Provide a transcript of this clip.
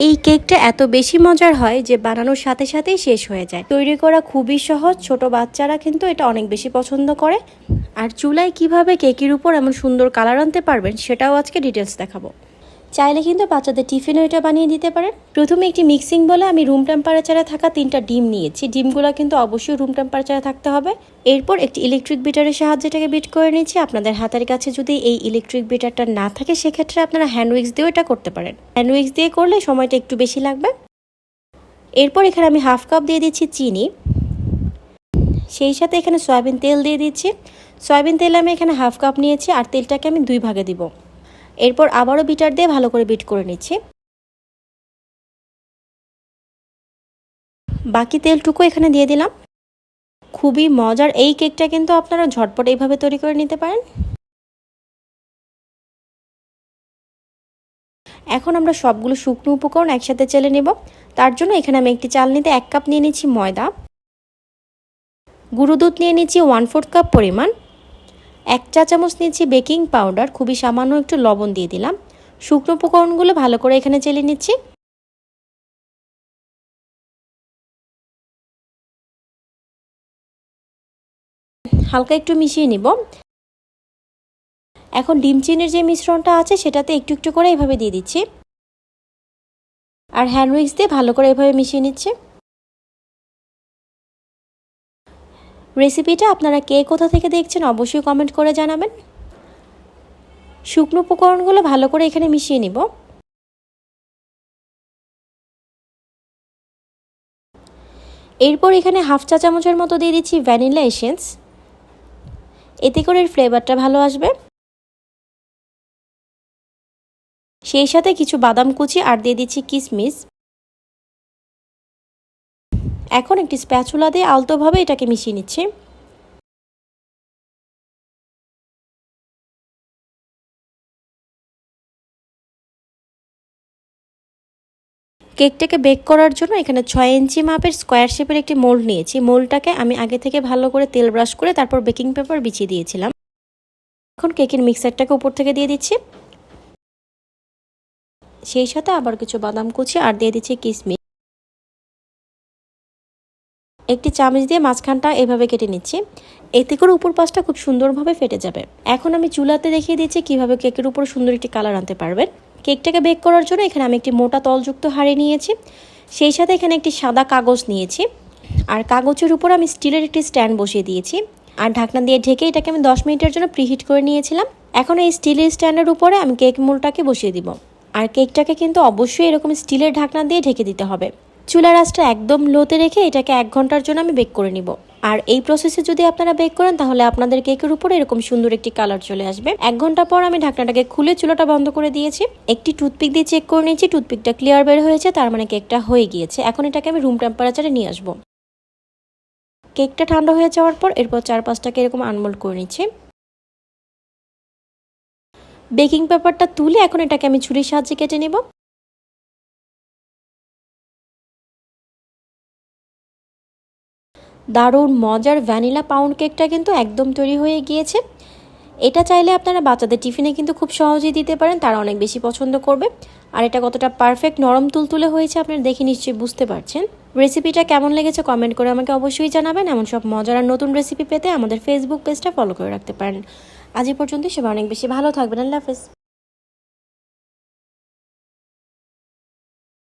এই কেকটা এত বেশি মজার হয় যে বানানোর সাথে সাথেই শেষ হয়ে যায়। তৈরি করা খুবই সহজ, ছোট বাচ্চারা কিন্তু এটা অনেক বেশি পছন্দ করে। আর চুলায় কীভাবে কেকের উপর এমন সুন্দর কালার আনতে পারবেন সেটাও আজকে ডিটেলস দেখাবো। চাইলে কিন্তু বাচ্চাদের টিফিনও এটা বানিয়ে দিতে পারেন। প্রথমে একটি মিক্সিং বলে আমি রুম টেম্পারেচারে থাকা তিনটা ডিম নিয়েছি। ডিমগুলো কিন্তু অবশ্যই রুম টেম্পারেচারে থাকতে হবে। এরপর একটি ইলেকট্রিক বিটারের সাহায্যে এটাকে বিট করে নিচ্ছি আপনাদের হাতের কাছে যদি এই ইলেকট্রিক বিটারটা না থাকে, সেক্ষেত্রে আপনারা হ্যান্ড উইক্স দিয়েও এটা করতে পারেন। হ্যান্ড উইক্স দিয়ে করলে সময়টা একটু বেশি লাগবে। এরপর এখানে আমি হাফ কাপ দিয়ে দিচ্ছি চিনি। সেই সাথে এখানে সয়াবিন তেল দিয়ে দিচ্ছি। সয়াবিন তেল আমি এখানে হাফ কাপ নিয়েছি। আর তেলটাকে আমি দুই ভাগে দিব। এরপর আবারও বিটার দিয়ে ভালো করে বিট করে নিচ্ছি। বাকি তেলটুকু এখানে দিয়ে দিলাম। খুবই মজার এই কেকটা কিন্তু আপনারা ঝটপট এইভাবে তৈরি করে নিতে পারেন। এখন আমরা সবগুলো শুকনো উপকরণ একসাথে চেলে নেব। তার জন্য এখানে আমি একটি চাল নিতে এক কাপ নিয়ে নিচ্ছি ময়দা। গুঁড়ো দুধ নিয়ে নিচ্ছি ওয়ান ফোর্থ কাপ পরিমাণ। এক চা চামচ নিচ্ছি বেকিং পাউডার, খুবই সামান্য একটু লবণ দিয়ে দিলাম। শুকনো উপকরণগুলো ভালো করে এখানে চেলে নিচ্ছি। হালকা একটু মিশিয়ে নিব। এখন ডিম চিনির যে মিশ্রণটা আছে, সেটাতে একটু একটু করে এভাবে দিয়ে দিচ্ছি। আর হ্যান্ড উইক্স দিয়ে ভালো করে এভাবে মিশিয়ে নিচ্ছি। রেসিপিটা আপনারা কে কোথা থেকে দেখছেন অবশ্যই কমেন্ট করে জানাবেন। শুকনো উপকরণগুলো ভালো করে এখানে মিশিয়ে নিব। এরপর এখানে হাফ চা চামচের মতো দিয়ে দিচ্ছি ভ্যানিলা এসেন্স। এতে করে এর ফ্লেভারটা ভালো আসবে। সেই সাথে কিছু বাদাম কুচি আর দিয়ে দিচ্ছি কিশমিশ এখন একটি স্প্যাচুলা দিয়ে আলতোভাবে এটাকে মিশিয়ে নিচ্ছি। কেকটাকে বেক করার জন্য এখানে ছয় ইঞ্চি মাপের স্কোয়ার শেপের একটি মোল্ড নিয়েছি। মোল্ডটাকে আমি আগে থেকে ভালো করে তেল ব্রাশ করে তারপর বেকিং পেপার বিছিয়ে দিয়েছিলাম। এখন কেকের মিক্সারটাকে উপর থেকে দিয়ে দিচ্ছি। সেই সাথে আবার কিছু বাদাম কুচি আর দিয়ে দিচ্ছি কিশমিশ একটি চামচ দিয়ে মাঝখানটা এভাবে কেটে নিচ্ছি। এতে করে উপর পাশটা খুব সুন্দরভাবে ফেটে যাবে। এখন আমি চুলাতে দেখিয়ে দিচ্ছি কীভাবে কেকের উপর সুন্দর একটি কালার আনতে পারবেন। কেকটাকে বেক করার জন্য এখানে আমি একটি মোটা তলযুক্ত হাঁড়ি নিয়েছি। সেই সাথে এখানে একটি সাদা কাগজ নিয়েছি। আর কাগজের উপর আমি স্টিলের একটি স্ট্যান্ড বসিয়ে দিয়েছি। আর ঢাকনা দিয়ে ঢেকে এটাকে আমি দশ মিনিটের জন্য প্রিহিট করে নিয়েছিলাম। এখন এই স্টিলের স্ট্যান্ডের উপরে আমি কেক মোলটাকে বসিয়ে দিব। আর কেকটাকে কিন্তু অবশ্যই এরকম স্টিলের ঢাকনা দিয়ে ঢেকে দিতে হবে। চুলার আঁচটা একদম লোতে রেখে এটাকে এক ঘণ্টার জন্য আমি বেক করে নিব। আর এই প্রসেসে যদি আপনারা বেক করেন, তাহলে আপনাদের কেকের উপরে এরকম সুন্দর একটি কালার চলে আসবে। এক ঘণ্টা পর আমি ঢাকনাটাকে খুলে চুলাটা বন্ধ করে দিয়েছি। একটি টুথপিক দিয়ে চেক করে নিয়েছি টুথপিকটা ক্লিয়ার বের হয়েছে, তার মানে কেকটা হয়ে গিয়েছে। এখন এটাকে আমি রুম টেম্পারেচারে নিয়ে আসব। কেকটা ঠান্ডা হয়ে যাওয়ার পর এরপর চার পাঁচটাকে এরকম আনমোল্ড করে নিচ্ছি। বেকিং পেপারটা তুলে এখন এটাকে আমি ছুরির সাহায্যে কেটে নেব। দারুণ মজার ভ্যানিলা পাউন্ড কেকটা কিন্তু একদম তৈরি হয়ে গিয়েছে। এটা চাইলে আপনারা বাচ্চাদের টিফিনে কিন্তু খুব সহজেই দিতে পারেন, তারা অনেক বেশি পছন্দ করবে। আর এটা কতটা পারফেক্ট নরম তুলতুলে হয়েছে আপনারা দেখে নিশ্চয়ই বুঝতে পারছেন। রেসিপিটা কেমন লেগেছে কমেন্ট করে আমাকে অবশ্যই জানাবেন। এমন সব মজার আর নতুন রেসিপি পেতে আমাদের ফেসবুক পেজটা ফলো করে রাখতে পারেন। আজ এ পর্যন্ত সবাই অনেক বেশি ভালো থাকবেন। আল্লাহ হাফেজ।